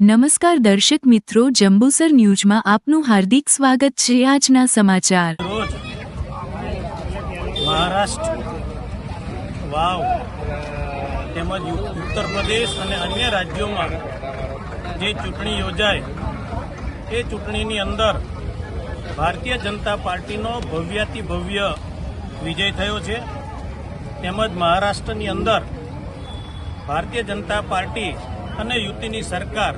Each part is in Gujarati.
નમસ્કાર દર્શક મિત્રો, જંબુસર ન્યૂઝમાં આપનું હાર્દિક સ્વાગત છે આજના સમાચાર. મહારાષ્ટ્ર, વાવ, તેમજ ઉત્તર પ્રદેશ અને અન્ય રાજ્યોમાં જે ચૂંટણી યોજાય, એ ચૂંટણીની અંદર ભારતીય જનતા પાર્ટીનો ભવ્યાતિ ભવ્ય વિજય થયો છે. તેમજ મહારાષ્ટ્રની અંદર ભારતીય જનતા પાર્ટી અને યુતિની સરકાર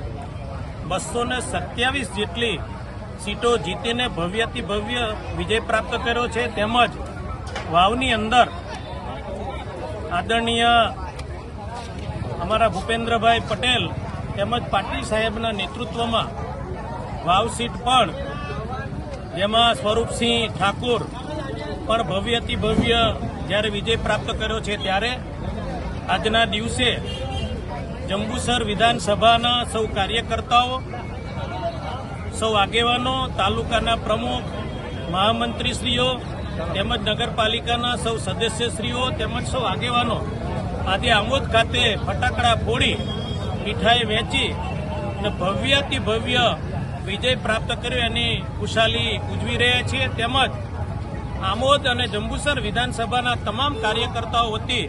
બસો ને સત્યાવીસ જેટલી સીટો જીતીને ભવ્યથી ભવ્ય વિજય પ્રાપ્ત કર્યો છે. તેમજ વાવની અંદર આદરણીય અમારા ભૂપેન્દ્રભાઈ પટેલ તેમજ પાટીલ સાહેબના નેતૃત્વમાં વાવ સીટ પણ જેમાં સ્વરૂપસિંહ ઠાકુર પણ ભવ્યથી ભવ્ય જ્યારે વિજય પ્રાપ્ત કર્યો છે ત્યારે આજના દિવસે જંબુસર વિધાનસભાના સૌ કાર્યકર્તાઓ, સૌ આગેવાનો, તાલુકાના પ્રમુખ, મહામંત્રીશ્રીઓ, તેમજ નગરપાલિકાના સૌ સદસ્યશ્રીઓ, તેમજ સૌ આગેવાનો, આજે આમોદ ખાતે ફટાકડા ફોડી, મીઠાઈ વેચી અને ભવ્યથી ભવ્ય વિજય પ્રાપ્ત કર્યો એની ખુશાલી ઉજવી રહ્યા છીએ. તેમજ આમોદ અને જંબુસર વિધાનસભાના તમામ કાર્યકર્તાઓ વતી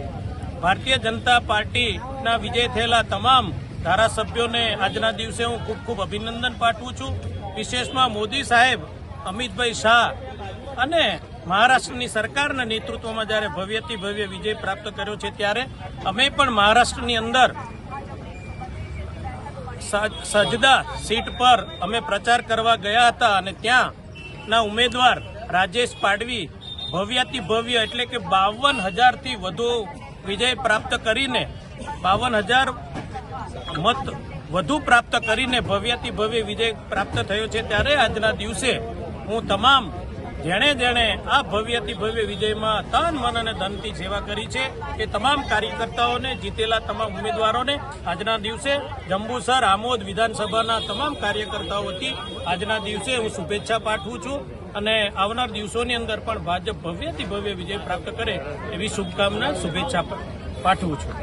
ભારતીય જનતા પાર્ટીના વિજય થયેલા તમામ ધારાસભ્યોને આજના દિવસે હું ખૂબ ખૂબ અભિનંદન પાઠવું છું. વિશેષમાં મોદી સાહેબ, અમિતભાઈ શાહ અને મહારાષ્ટ્રની સરકારના નેતૃત્વમાં જ્યારે ભવ્યથી ભવ્ય વિજય પ્રાપ્ત કર્યો છે ત્યારે અમે પણ મહારાષ્ટ્રની અંદર સજદા સીટ પર અમે પ્રચાર કરવા ગયા હતા અને ત્યાંના ઉમેદવાર રાજેશ પાડવી ભવ્યાતિ ભવ્ય એટલે કે બાવન હજારથી વધુ વિજય પ્રાપ્ત કરીને બાવન હજાર મત વધુ પ્રાપ્ત કરીને ભવ્યાતિ ભવ્ય વિજય પ્રાપ્ત થયો છે. ત્યારે આજના દિવસે હું તમામ જેણે જેણે આ ભવ્યથી ભવ્ય વિજયમાં તન, મન અને ધનથી સેવા કરી છે એ તમામ કાર્યકર્તાઓને, જીતેલા તમામ ઉમેદવારોને આજના દિવસે જંબુસર, આમોદ વિધાનસભાના તમામ કાર્યકર્તાઓ વતી આજના દિવસે હું શુભેચ્છા પાઠવું છું અને આવનાર દિવસોની અંદર પણ ભાજપ ભવ્યથી ભવ્ય વિજય પ્રાપ્ત કરે એવી શુભકામના, શુભેચ્છા પાઠવું છું.